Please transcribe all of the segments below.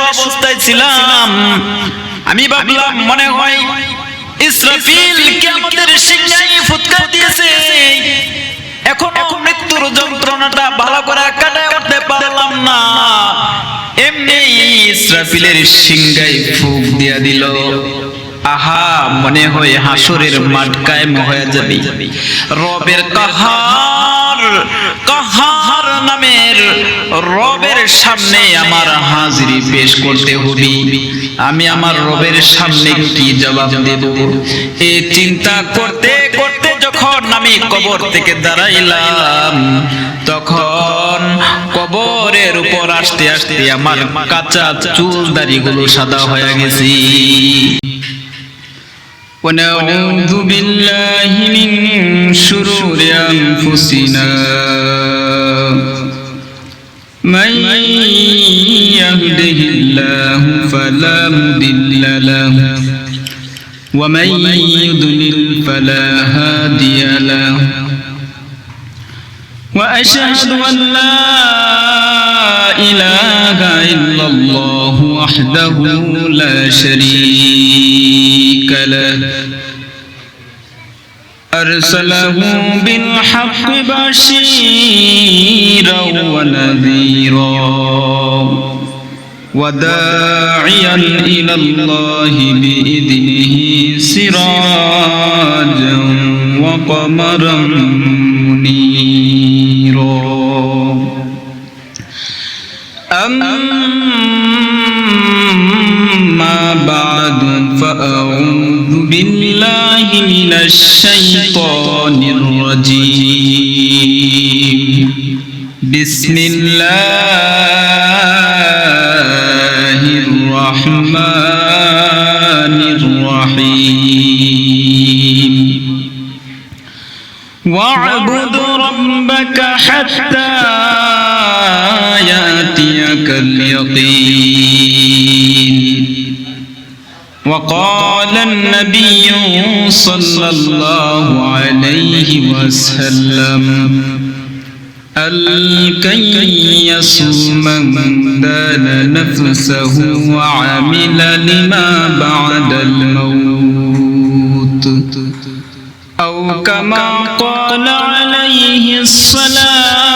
অবস্থায় ছিলাম। আমি ভাবলাম, মনে হয় ইসরাফিল ফুৎকার দিয়েছে। মৃত্যুর যন্ত্রণাটা ভালো করে কাটায় উঠতে পারলাম না। এমনি ইসরাফিলের ফুক দিয়া দিল। আহা, মনে হয় হাসরের মাঠ কায়েম যাবে। রবের কাহার কাহার নামের রবের সামনে আমার হাজিরি পেশ করতে হবে। আমি আমার রবের সামনে কি জবাব দেব? এই চিন্তা করতে করতে যখন আমি কবর থেকে দাঁড়াইলাম, তখন কবরের উপর আসতে আসতে আমার কাঁচা চুল দাড়িগুলো সাদা হয়ে গেছি। ونعوذ بالله من شرور أنفسنا. من يهده الله فلا مضل له ومن يضلل فلا هادي له. وأشهد أن لا إله إلا الله وحده لا شريك له أرسله بالحق بشيرا ونذيرا وداعيا إلى الله بإذنه سراجا وقمرا منيرا. أما الشيطان الرجيم. بسم الله الرحمن الرحيم. واعبد ربك حتى يأتيك اليقين. وقال النبي صلى الله عليه وسلم الكيس من دان نفسه وعمل لما بعد الموت أو كما قال عليه الصلاة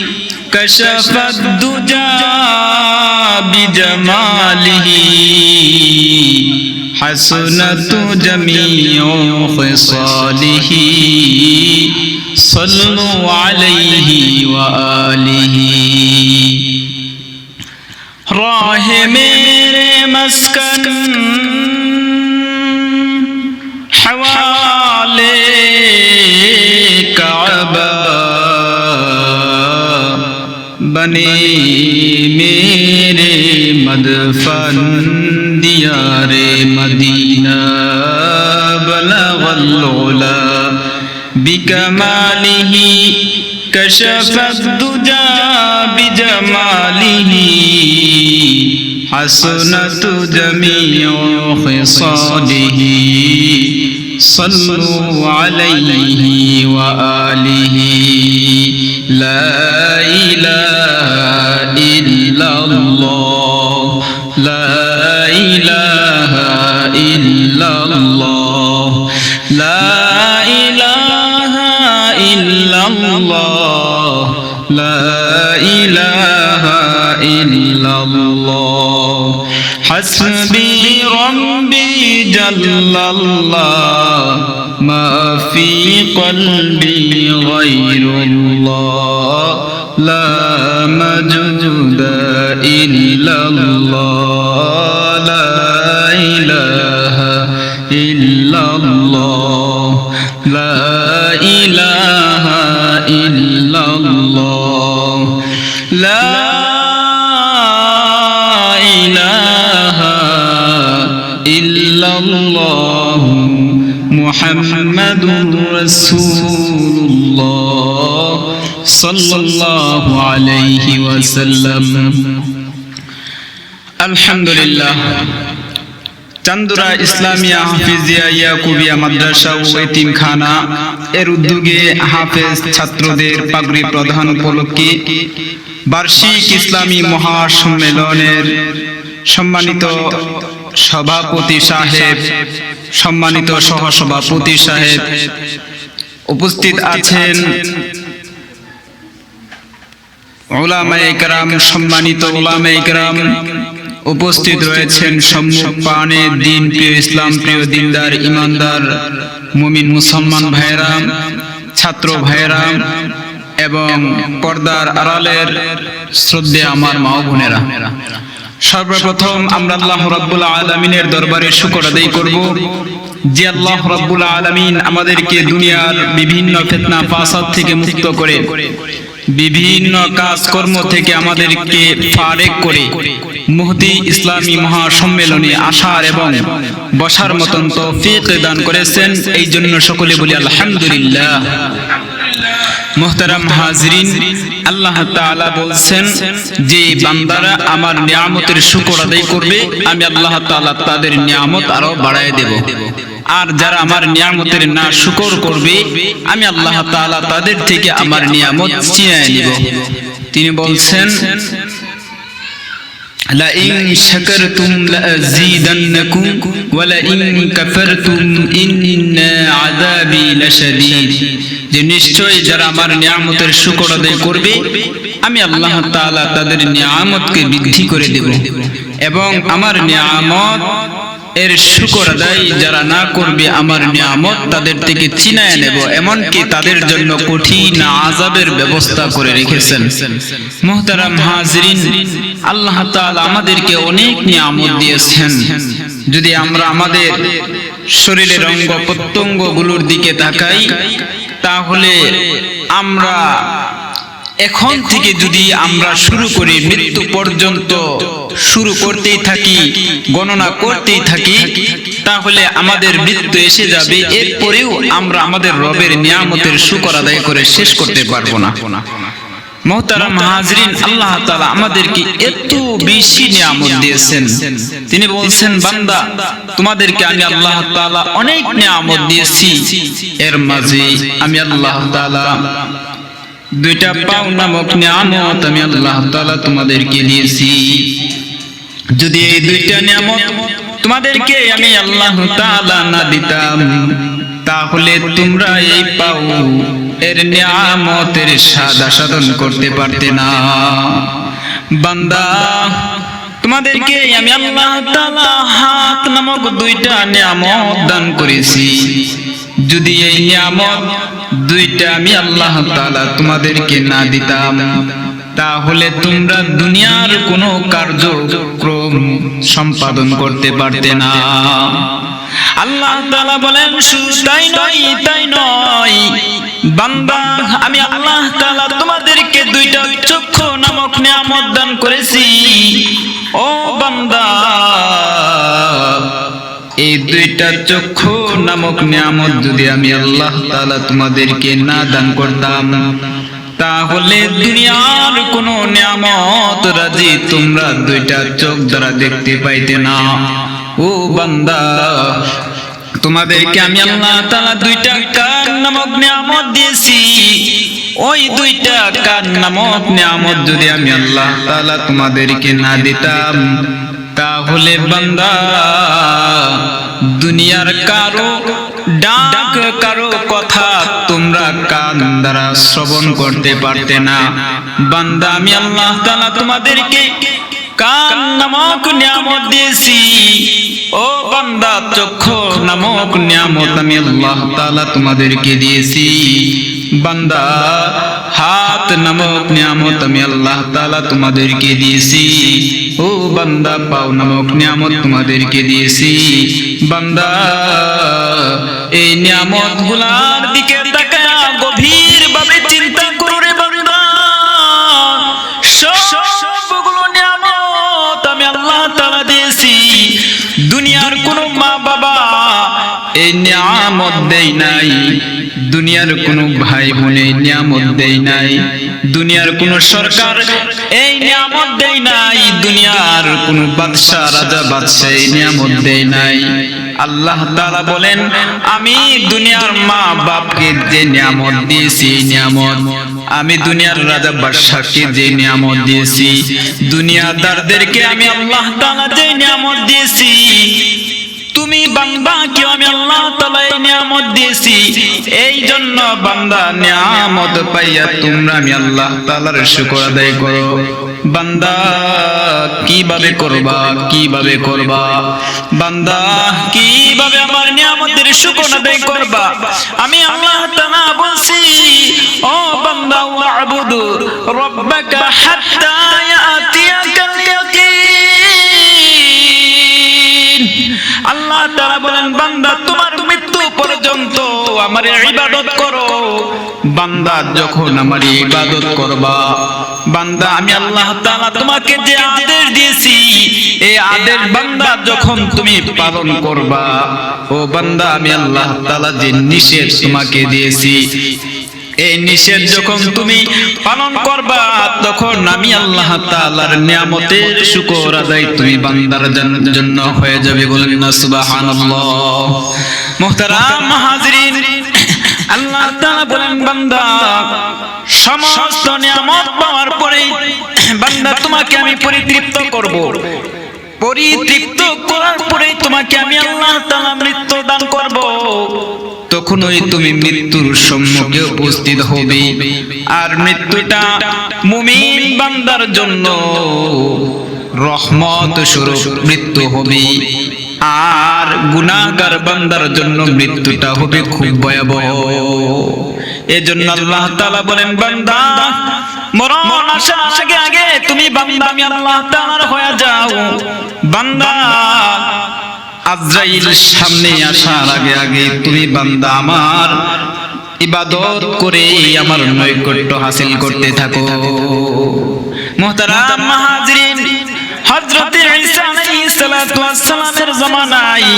كشف الدجى بجماله حسنت جميع خصاله صلوا عليه وآله بنے میرے مدفن دیار مدینہ بلغ العلا بکمالہ کشف الدجا بجمالہ حسنت جمیع خصالہ صلوا علیہ وآلہ لا إله إلا الله. لا إله إلا الله. لا إله إلا الله. لا إله إلا الله. حسبي ربي جل الله. قلبي غير الله لا مجد إلا الله لا إله إلا الله لا إله إلا الله لا إله إلا الله. محمد رسول الله صلى الله عليه وسلم الحمد لله চান্দুরা ইসলামিয়া হাফিজিয়া ইয়াকুবিয়া মাদ্রাসা ও এতিমখানা এর উদ্যোগে হাফেজ ছাত্রদের পাগড়ি প্রধান উপলক্ষে বার্ষিক ইসলামী মহাসম্মেলনের সম্মানিত সভাপতি সাহেব সম্মানিত সহসভাপতি সাহেব উপস্থিত আছেন ওলামায়ে কেরাম, সম্মানিত ওলামায়ে কেরাম, উপস্থিত রয়েছেন সম্মুখ দিন প্রিয় ইসলাম, প্রিয় দিনদার, ইমানদার, মুমিন মুসলমান ভাইরাম ছাত্র ভাইরাম এবং পর্দার আড়ালের শ্রদ্ধে আমার মা বোনেরা। সর্বপ্রথম আমরা আল্লাহ রাব্বুল আলামিনের দরবারে শুকর আদায় করব যে আল্লাহ রাব্বুল আলামিন আমাদেরকে দুনিয়ার বিভিন্ন ফিতনা ফাসাদ থেকে মুক্ত করে, বিভিন্ন কাজকর্ম থেকে আমাদেরকে ফারেক করে, মুহদি ইসলামী মহাসম্মেলনে আসার এবং বসার মতন তৌফিক দান করেছেন। এই জন্য সকলে বলি আলহামদুলিল্লাহ। মোহতারাম হাজরিন, আল্লাহ তাআলা বলছেন যে, বান্দারা আমার নিয়ামতের শুকর আদায় করবে, আমি আল্লাহ তাআলা তাদের নিয়ামত আরও বাড়ায় দেব। আর যারা আমার নিয়ামতের না শুকর করবে, আমি আল্লাহ তাআলা তাদের থেকে আমার নিয়ামত চিনিয়ে নিব। তিনি বলছেন لئن شكرتم لأزيدنكم ولئن كفرتم إن عذابي لشديد যে নিশ্চয় যারা আমার নিয়ামতের শুকর আদায় করবে আমি আল্লাহ তাআলা তাদের নিয়ামতকে বৃদ্ধি করে দেব এবং আমার নিয়ামত এর শুকর আদায় যারা না করবে আমার নিয়ামত তাদের থেকে চিনায় নেব, এমনকি তাদের জন্য কঠিন আজাবের ব্যবস্থা করে রেখেছেন। মোহতারাম হাজরিন, আল্লাহ আমাদেরকে অনেক নিয়ামত দিয়েছেন। যদি আমরা আমাদের শরীরের অঙ্গ প্রত্যঙ্গগুলোর দিকে তাকাই, তাহলে আমরা এখন থেকে যদি আমরা শুরু করি মৃত্যু পর্যন্ত শুরু করতেই থাকি গণনা করতেই থাকি তাহলে আমাদের মৃত্যু এসে যাবে এরপরেও আমরা আমাদের রবের নিয়ামতের শুকর আদায় করে শেষ করতে পারব না। মোহতারাম হাজরিন আল্লাহ তাআলা আমাদেরকে এত বেশি নিয়ামত দিয়েছেন। তিনি বলছেন বান্দা তোমাদেরকে আমি আল্লাহ তাআলা অনেক নিয়ামত দিয়েছি। এর মাঝে আমি আল্লাহ তাআলা দুইটা পাও নামক নিয়ামত আমি আল্লাহ তাআলা তোমাদেরকে দিয়েছি। যদি এই দুইটা নিয়ামত তোমাদেরকে আমি আল্লাহ তাআলা না দিতাম, তাহলে তোমরা এই পাও এর নিয়ামতের সাদা সাধন করতে পারতে না। বান্দা, তোমাদেরকে আমি আল্লাহ তাআলা হাত নামক দুইটা নিয়ামত দান করেছি। যদি এই নিয়ামত দুইটা আমি আল্লাহ তাআলা তোমাদেরকে না দিতাম, তাহলে তোমরা দুনিয়ার কোনো কার্যক্রম সম্পাদন করতে পারতে না। আল্লাহ তাআলা বলেন, শুধু তাই নয় তাই নয়, বান্দা, আমি আল্লাহ তাআলা তোমাদেরকে দুইটা চক্ষু নামক নিয়ামত দান করেছি। ও বান্দা এই দুইটা চক্ষু নামক নিয়ামত যদি আমি আল্লাহ তাআলা তোমাদেরকে না দান করতাম, তাহলে দুনিয়ার কোন নিয়ামত রাজি তোমরা দুইটা চোখ দ্বারা দেখতে পাইতে না। ও বান্দা, তোমাদেরকে আমি আল্লাহ তাআলা দুইটা কান নামক নিয়ামত দিয়েছি। ওই দুইটা কান নামক নিয়ামত যদি আমি আল্লাহ তাআলা তোমাদেরকে না দিতাম তাহলে বান্দা, দুনিয়ার কারও ডাক, কারও কথা তোমরা কান দ্বারা শ্রবণ করতে পারতে না। বান্দা, আমি আল্লাহ তাআলা তোমাদেরকে কান নামক নিয়ামত দিয়েছি। ও বান্দা চক্ষু নামক নিয়ামত আমি আল্লাহ তাআলা তোমাদেরকে দিয়েছি। বান্দা হাত নামক নিয়ামত আমি আল্লাহ তাআলা তোমাদেরকে দিয়েছি। ও বান্দা পাও নামক নিয়ামত তোমাদেরকে দিয়েছি। বান্দা এই নিয়ামতগুলার দিকে তাকায় গভীর নিয়ামত দেই নাই। দুনিয়ার কোনো ভাই বোন নিয়ামত দেই নাই। দুনিয়ার কোনো সরকার এই নিয়ামত দেই নাই। দুনিয়ার কোনো বাদশা, রাজা বাদশা এই নিয়ামত দেই নাই। আল্লাহ তাআলা বলেন, আমি দুনিয়ার মা বাপকে যে নিয়ামত দিয়েছি, নিয়ামত। আমি দুনিয়ার রাজা, বাদশাকে যে নিয়ামত দিয়েছি। দুনিয়াদারদেরকে আমি আল্লাহ তাআলা যে নিয়ামত দিয়েছি। তুমি বান্দা, কি আমি আল্লাহ তাআলা এই নিয়ামত দিয়েছি? এই জন্য বান্দা নিয়ামত পাইয়া তোমরা আমি আল্লাহ তাআলার শুকর আদায় করো। বান্দা, কীভাবে করবা কীভাবে করবা? বান্দা, কীভাবে আমার নিয়ামতের শুকর আদায় করবা? আমি আল্লাহ তালা বলছি, ও বান্দা ওয়াবুদু রব্বাকা হাত্তা ইয়াতিয়াকাল ইয়াকিন। আল্লাহ তাআলা বলেন, বান্দা, তোমার মৃত্যু পর্যন্ত আমার ইবাদত করো। বান্দা, যখন আমার ইবাদত করবা, বান্দা, আমি আল্লাহ তাআলা তোমাকে যে আদেশ দিয়েছি, এই আদেশ বান্দা, যখন তুমি পালন করবা, ও বান্দা, আমি আল্লাহ তাআলা যে নিষেধ তোমাকে দিয়েছি এই নিষেধ যখন তুমি পালন করবা, তখন আমি আল্লাহ তাআলার নিয়ামতের শুকর আদায় তুমি বান্দার জন্য হয়ে যাবে বলেন না, সুবহানাল্লাহ। মুহতারাম হাজিরিন আল্লাহ তাআলা বলেন, বান্দা, সমস্ত নিয়ামত পাওয়ার পরে বান্দা, তোমাকে আমি পরিতৃপ্ত করব। পরিতৃপ্ত করার পরে তোমাকে আমি আল্লাহ তাআলা মৃত্যু দান করব। তখনই তুমি মৃত্যুর সম্মুখে উপস্থিত হবে, আর মৃত্যুটা মুমিন বান্দার জন্য রহমত স্বরূপ মৃত্যু হবে, আর গুনাহগার বান্দার জন্য মৃত্যুটা হবে খুব ভয়াবহ। এজন্য আল্লাহ তাআলা বলেন, বান্দা, মরণ আসার আগে আগে তুমি বান্দা, আমি আল্লাহ তাআলার হয়ে যাও। বান্দা আজরাইল সামনে আসার আগে আগে তুমি বান্দা আমার ইবাদত করে আমার নৈকট্য হাসিল করতে থাকো। মুহতারাম মাহাজিরিন, হযরত ঈসা আলাইহিস সালাতু ওয়াস সালামের জামানায়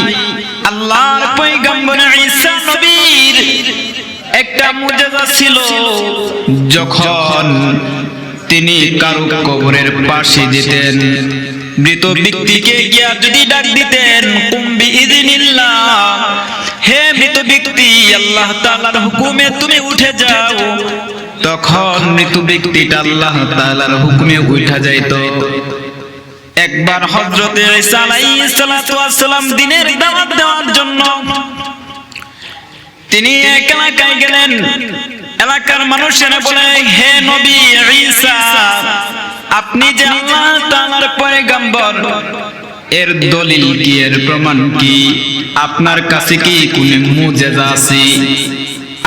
আল্লাহর পয়গম্বর ঈসা নবীর একটা মুজিজা ছিল, যখন তিনি কারও কবরের পাশে যেতেন। মৃত ব্যক্তিকে গিয়া যদি ডাক দিতেন কুম্বি ইদিনিল্লাহ হে মৃত ব্যক্তি, আল্লাহ তাআলার হুকুমে তুমি উঠে যাও। তখন মৃত ব্যক্তিটা আল্লাহ তাআলার হুকুমে উঠা যাইতো। একবার হযরত দাওয়াত দেওয়ার জন্য তিনি এক এলাকায় গেলেন। এলাকার মানুষেরা বলে, হে নবী, ঈসা, আপনি যে পয়গম্বর, এর দলিল কি, এর প্রমাণ কি? আপনার কাছে কি কোনো মুজেজা আছে?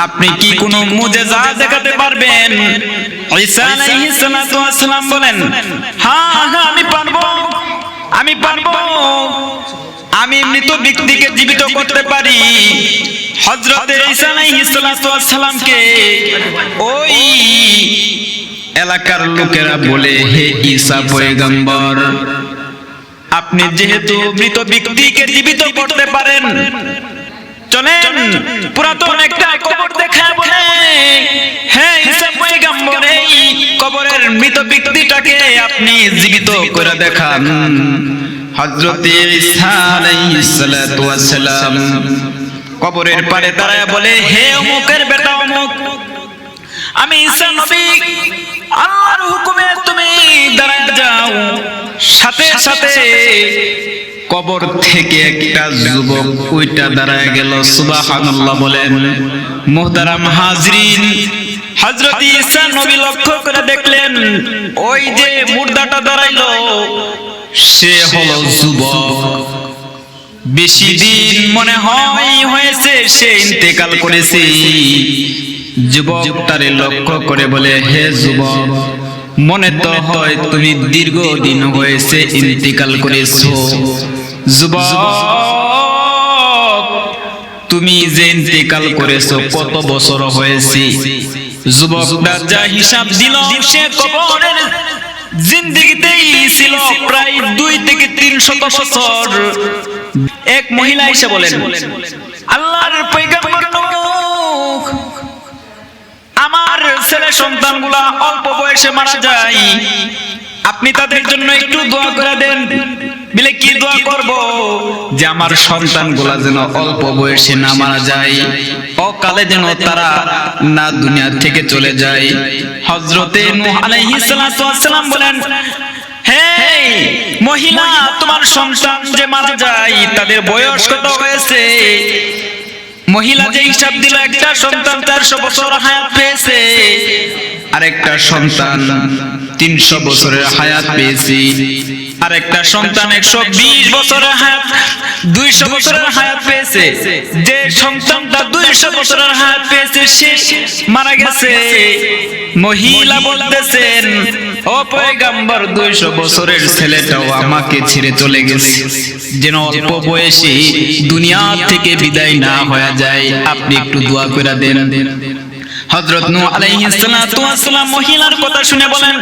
আপনি কি কোনো মুজেজা দেখাতে পারবেন? ঈসা আলাইহিস সালাতু ওয়াস সালাম বলেন হ্যাঁ হ্যাঁ আমি পারব আমি পারব। আমি মৃত ব্যক্তিকে জীবিত করতে পারি। হযরত ঈসা আলাইহিস সালাতু সালামকে ওই এলাকার লোকেরা বলে, হে ঈসা পয়গম্বর, আপনি যেহেতু মৃত ব্যক্তিকে জীবিত করতে পারেন, চলেন পুরাতন একটা কবর দেখা বলে হ্যাঁ ঈসা পয়গম্বর, এই কবরের মৃত ব্যক্তিটাকে আপনি জীবিত করে দেখান। হযরত ঈসা আলাইহিস সালাতু ওয়াস সালাম কবরের পারে দাঁড়ায় বলে, হে অমুকের বেটা অমুক, আমি ঈসা নবী আল্লাহর হুকুমে তুমি দাঁড়ায় যাও। সাথে সাথে কবর থেকে একটা যুবক ওইটা দাঁড়ায় গেল। সুবহানাল্লাহ বলেন, মুহতারাম হাজরিন, হযরত ঈসা নবী লক্ষ্য করে দেখলেন, ওই যে মুর্দাটা দাঁড়াইলো, সে হলো যুবক। বেশি দিন মনে হয় হয়েছে সে ইন্তেকাল করেছে। যুবকটারে লক্ষ্য করে বলে হে যুবক মনে তো হয় তুমি দীর্ঘদিন হয়েছে ইন্তেকাল করেছ। যুবক তুমি যে ইন্তেকাল করেছ কত বছর হয়েছে? যুবকটা যা হিসাব দিল সে কবরের জিন্দিগিতেই ছিল প্রায় দুই থেকে তিন শত বছর। এক মহিলা এসে বলেন ছেলে সন্তানগুলা অল্প বয়সে মারা যায়। আপনি তাদের জন্য একটু দোয়া করে দেন। বলে কি দোয়া করব? যে আমার সন্তানগুলা যেন অল্প বয়সে না মারা যায়, অকালে যেন তারা না দুনিয়া থেকে চলে যায়। ওয়াস সালাম বলেন, হে মহিলা, তোমার সন্তান যে মারা যায়, তাদের বয়স কত হয়েছে? মহিলা যে হিসাব দিল, একটা সন্তান চারশো বছর হায়াত পেয়েছে। আরেকটা সন্তান তিনশো বছরের হায়াত পেয়েছি। আরেকটা সন্তান একশো বিশ বছরের হায়াত, দুইশো বছরের হায়াত পেয়েছে। যে সন্তানটা দুইশো বছরের হায়াত পেয়েছে, সে মারা গেছে। মহিলা বলতেছেন, ও পয়গাম্বর, দুইশো বছরের ছেলেটাও আমাকে ছেড়ে চলে গেছে। যেন অল্প বয়সে দুনিয়া থেকে বিদায় না হয়ে যায়। আপনি একটু দোয়া করে দেন। হযরত নূহ আলাইহিস সালাতু ওয়াস সালাম মহিলার কথা শুনে বলেন,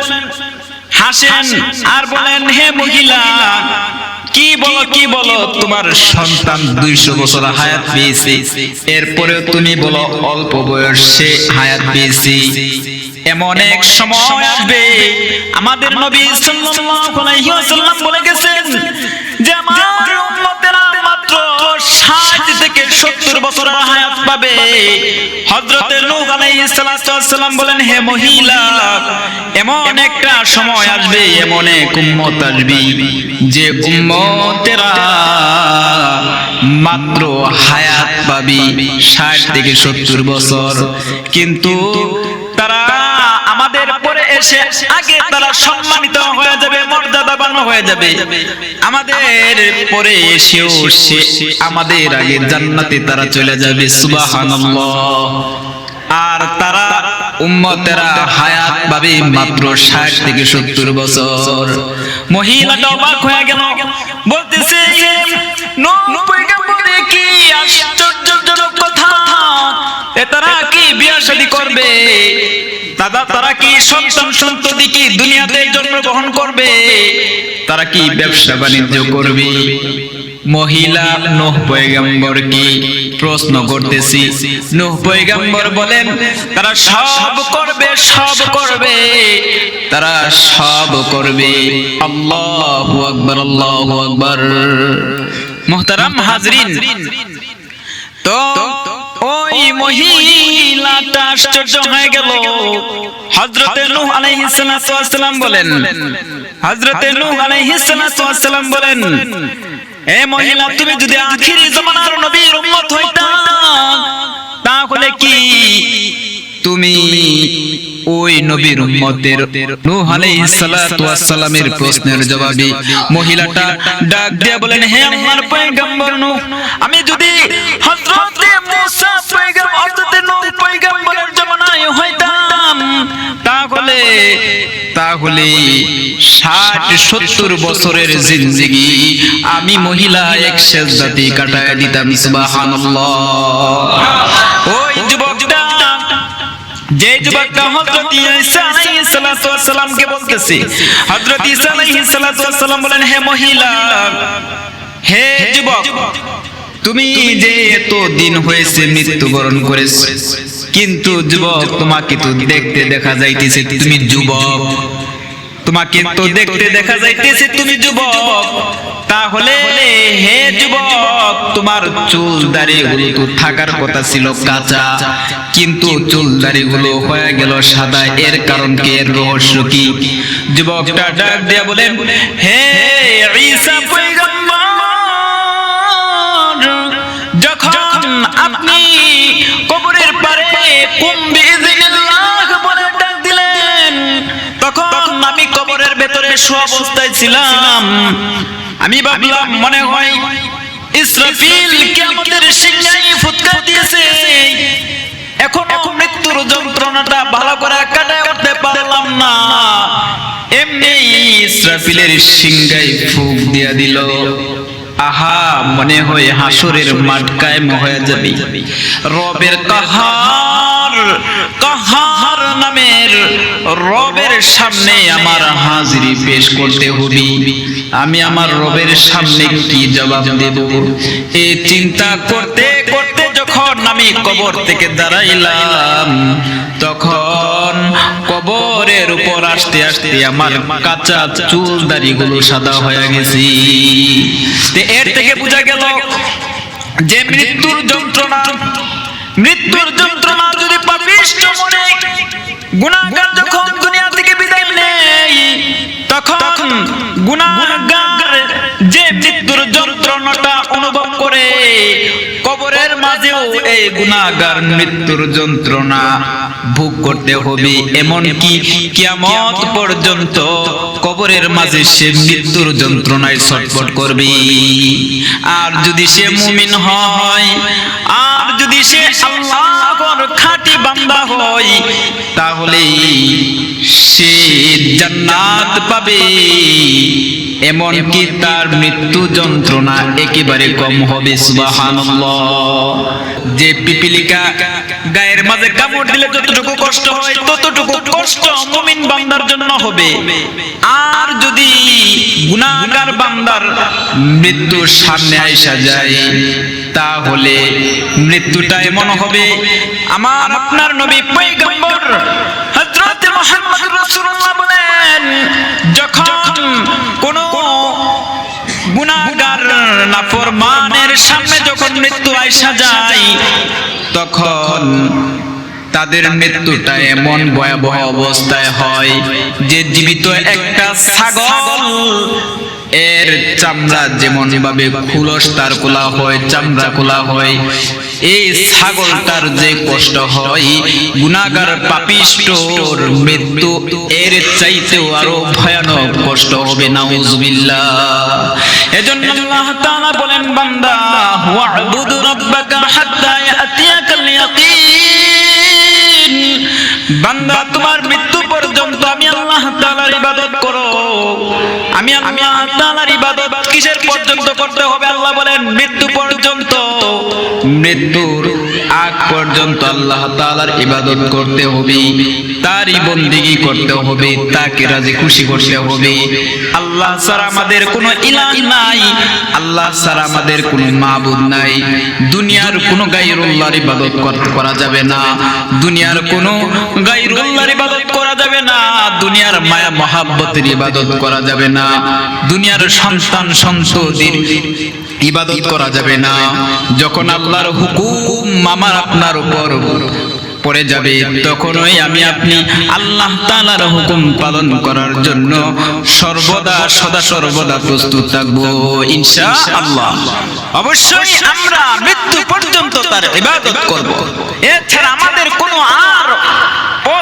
হাসেন, আর বলেন, হে মহিলা, কি বলো কি বলো, তোমার সন্তান দুইশো বছর হায়াত পেয়েছে। এরপরে তুমি বলো, অল্প বয়সে হায়াত পেয়েছি। এমন এক সময় আসবে, আমাদের নবী সাল্লাল্লাহু আলাইহি ওয়াসাল্লাম বলে গেছেন থেকে 70 বছরের হায়াত পাবে। হযরতে নূহ বলেন, হে মহিলা, এমন একটা সময় আসবে, এমন এক উম্মত আসবে যে উম্মতেরা মাত্র হায়াত পাবি 60 থেকে 70 বছর। কিন্তু তারা আমাদের এসে আগে তারা সম্মানিত হয়ে যাবে, মর্যাদাবান হয়ে যাবে। আমাদের পরে এসেও সে আমাদের আগে জান্নাতে তারা চলে যাবে, সুবহানাল্লাহ। আর তারা উম্মতেরা হায়াত পাবে মাত্র ষাট থেকে সত্তর বছর। মহিলাটা অবাক হয়ে গেল, বলতেছে নূহ পয়গম্বরে কি আশ্চর্যজনক কথা? এ তারা কি বিয়ে শাদী করবে? দাদা, তারা কি সন্তান সন্ততি কি দুনিয়াতে জন্মগ্রহণ করবে? তারা কি ব্যবসা বাণিজ্য করবে? মহিলা নোহ পয়গম্বর কি প্রশ্ন করতেছি। নোহ পয়গম্বর বলেন, তারা সব করবে সব করবে। তারা সব করবে। আল্লাহু আকবার আল্লাহু আকবার। মুহতারাম হাজরিন, তো মহিলাটা হয়ে গেল। হযরতে নূহ আলাইহিস বলেন। হযরতে নূহ বলেন, এ মহিলা, তুমি যদি আখিরি জামানার নবীর তাহলে কি তুমি ওই নবীর উম্মতের নূহ আলাইহিস সালাতু ওয়াস সালামের প্রশ্নের জবাবে মহিলাটা ডাক দিয়ে বলেন, হে আমার পয়গম্বর নূহ, আমি যদি হযরতে মূসা পয়গম্বর হযরতে নূহ পয়গম্বরের জামানায় হইতাম, তাহলে তাহলে ষাট সত্তর বছরের জিন্দিগি আমি মহিলা এক সেজদাতে কাটায় দিতাম ওই যুবকটা যে যুবকটা হযরত ঈসা আলাইহিস সালাতু ওয়াস সালামকে বলতেছে? হযরত ঈসা আলাইহিস সালাতু ওয়াস সালাম বলেন হে মহিলা হে যুবক তুমি যে এত দিন হয়েছে মৃত্যুবরণ করেছ কিন্তু যুবক তোমাকে তো দেখতে দেখা যাইতেছে তুমি যুবক। তোমাকে তো দেখতে দেখা যাইতেছে তুমি যুবক। তাহলে হে যুবক তোমার চুল দাড়িগুলো তো থাকার কথা ছিল কাঁচা। কিন্তু চুল দাড়িগুলো হয়ে গেল সাদা। এর কারণ কি? এর রহস্য কি? যুবকটা ডাক দিয়ে বলেন হে ঈসা পয়গম্বর যখন আপনি কবরের পারে কুম্বি ডাক দিলেন তখন আমি কবরের ভেতরে সু অবস্থায় ছিলাম। আমি ভাবলাম, মনে হয় ইসরাফিল দিয়েছে। মৃত্যুর যন্ত্রণাটা ভালো করে পারলাম না। এমনি ইসরাফিলের সিংহাই ফুক দিয়া দিল। আহা, মনে হয় হাসুরের মাঠ কায়েম হয়ে যাবে। রবের কাহার কাহার নামের রবের সামনে আমার হাজিরি পেশ করতে হবে। আমি আমার রবের সামনে কি জবাব দেব? এই চিন্তা করতে করতে যখন আমি কবর থেকে দাঁড়াইলাম, তখন কবরের উপর আসতে আসতে আমার কাঁচা চুল দাড়িগুলো সাদা হয়ে গেছে। এর থেকে বোঝা গেল যে মৃত্যুর যন্ত্রণা মৃত্যুর যন্ত্রণা যদি পাপিষ্ট মনে গুণাগার যখন দুনিয়া থেকে বিদায় নেই তখন গুণাগার যে মৃত্যুর যন্ত্রণাটা অনুভব করে কবরের মাঝেও এই গুণাগার মৃত্যুর যন্ত্রণা ভোগ করতে হবে। এমন কি কিয়ামত পর্যন্ত কবরের মাঝে সে মৃত্যুর যন্ত্রণায় ছটফট করবে। আর যদি সে মুমিন হয় আর যদি সে আল্লাহর খাঁটি বান্দা হয় তাহলে সে জান্নাত পাবে। এমন কি তার মৃত্যু যন্ত্রণা একেবারে কম হবে, সুবহানাল্লাহ। যে পিপিলিকা গায়ের মাঝে কামড় দিলে যতটুকু কষ্ট হয়, ততটুকু কষ্ট মুমিন বান্দার জন্য হবে। আর যদি গুনাহগার বান্দার মৃত্যু সামনে আইসা যায়, তাহলে মৃত্যুটা এমন হবে। আমার আপনার নবী পয়গম্বর হযরত মুহাম্মদ রাসূলুল্লাহ বলেন নাফরমানের সামনে যখন মৃত্যু আইসা যায়, তখন তাদের মৃত্যুটা এমন ভয়াবহ অবস্থায় হয় যে জীবিত একটা ছাগল এর চামড়া যেমন ভাবে খুলস, তার কোলা হয় চামড়া কোলা হয় এই ছাগলটার যে কষ্ট হয় গুনাগার পাপিষ্টর মৃত্যু এর চাইতেও আরও ভয়ানক কষ্ট হবে, নাউজুবিল্লাহ। এজন্য আল্লাহ তাআলা বলেন, বান্দা, ওয়া'বুদ রাব্বাকা হাত্তা ইয়াতিয়াকাল ইয়াকিন। বান্দা, তোমার মৃত্যু পর্যন্ত আমি আল্লাহ তাআলার ইবাদত করো। আমি আল্লাহ তাআলার ইবাদত কিসের পর্যন্ত করতে হবে? আল্লাহ বলেন, মৃত্যু পর্যন্ত। মৃত্যুর আগ পর্যন্ত আল্লাহ তাআলার ইবাদত করতে হবে, তারই বন্দিগি করতে হবে, তাকে রাজি খুশি করতে হবে। আল্লাহ ছাড়া আমাদের কোনো ইলাহ নাই, আল্লাহ ছাড়া আমাদের কোনো মাবুদ নাই। দুনিয়ার কোনো গায়রুল্লাহর ইবাদত করা যাবে না, দুনিয়ার কোনো গায়রুল্লাহর ইবাদত করা যাবে না, দুনিয়ার মায়া মহাব্বতের ইবাদত করা যাবে না। দুনিয়ার সন্তান সন্ততির ইবাদত করা যাবে না। যখন আল্লাহর হুকুম আমার আপনার উপর পড়ে যাবে, তখনই আমি আপনি আল্লাহ তাআলার হুকুম পালন করার জন্য সর্বদা, সদা সর্বদা প্রস্তুত থাকব, ইনশাআল্লাহ। অবশ্যই আমরা মৃত্যু পর্যন্ত তার ইবাদত করব। এছাড়া আমাদের কোনো আর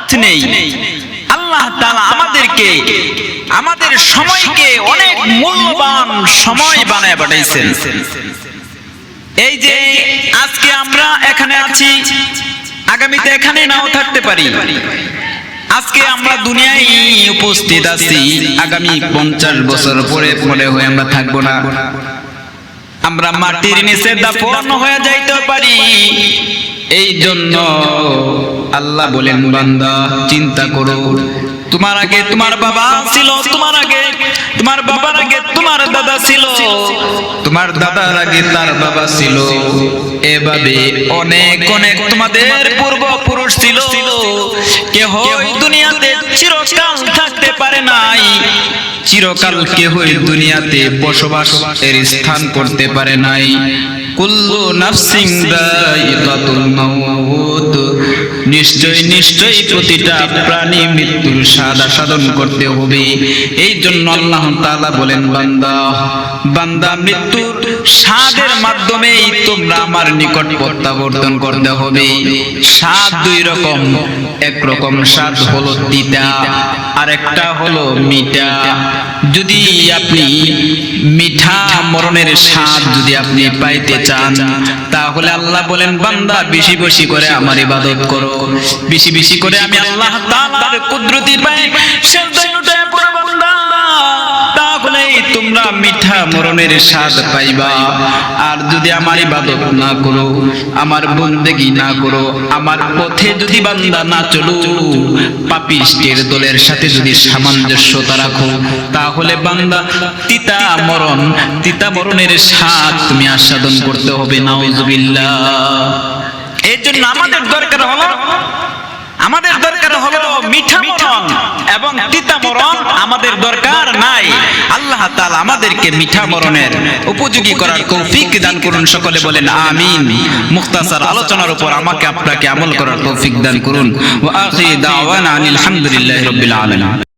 পথ নেই। আল্লাহ তাআলা আমাদেরকে, আমাদের সময়কে অনেক মূল্যবান সময় বানায় পাঠাইছেন। এই যে আজকে আমরা এখানে আছি, আগামীতে এখানে নাও থাকতে পারি। আজকে আমরা দুনিয়ায় উপস্থিত আছি, আগামী পঞ্চাশ বছর পরে পরে হয়ে আমরা থাকব না। আমরা মাটির নিচে দাফন হয়ে যাইতে পারি। এই জন্য আল্লাহ বলেন, বান্দা, চিন্তা করো। তোমার আগে তোমার বাবা ছিল, তোমার আগে তোমার বাবার আগে তোমার দাদা ছিল। তোমার দাদার আগে তার বাবা ছিল। এভাবে অনেক অনেক তোমাদের পূর্বপুরুষ ছিল। কেহ দুনিয়াতে চিরকাল থাকতে পারে নাই। চিরকাল কেহ এই দুনিয়াতে বসবাস এর স্থান করতে পারে নাই। কুল্লু নাফসিং দাইকাতুল মাউত। নিশ্চয় নিশ্চয় প্রতিটা প্রাণী মৃত্যুর স্বাদ আস্বাদন করতে হবে। এই জন্য আল্লাহ তাআলা বলেন, বান্দা বান্দা, মৃত্যুর স্বাদের মাধ্যমেই তোমরা আমার নিকট প্রত্যাবর্তন করতে হবে। স্বাদ দুই রকম। এক রকম স্বাদ হলো তিতা আর একটা হলো মিঠা। যদি আপনি মিঠা মরণের স্বাদ যদি আপনি পাইতে চান, তাহলে আল্লাহ বলেন, বান্দা, বেশি বেশি করে আমার ইবাদত করো। বেশি বেশি করে আমি আল্লাহ তাআলার কুদরতি পাই সেজদায় উঠে পড়ো বান্দা। তাহলেই তোমরা মিঠা মরণের স্বাদ পাইবা। আর যদি আমার ইবাদত না করো, আমার বন্দেগি না করো, আমার পথে যদি বান্দা না চলো দলের সাথে যদি সামঞ্জস্যতা রাখো, তাহলে বান্দা, তিতা মরণ, তিতা মরণের স্বাদ তুমি আস্বাদন করতে হবে, নাউজুবিল্লাহ। এর জন্য আমাদের দরকার হলো, আমাদের দরকার হলো মিঠা মরণ এবং তিতা মরণ আমাদের দরকার নাই। আল্লাহ তাআলা আমাদেরকে মিঠা মরণের উপযোগী করার তৌফিক দান করুন, সকলে বলেন আমিন। মুখতাসার আলোচনার উপর আমাকে আপনাকে আমল করার তৌফিক দান করুন। ওয়া আখির দাওয়ানা আনিল হামদুলিল্লাহি রাব্বিল আলামিন।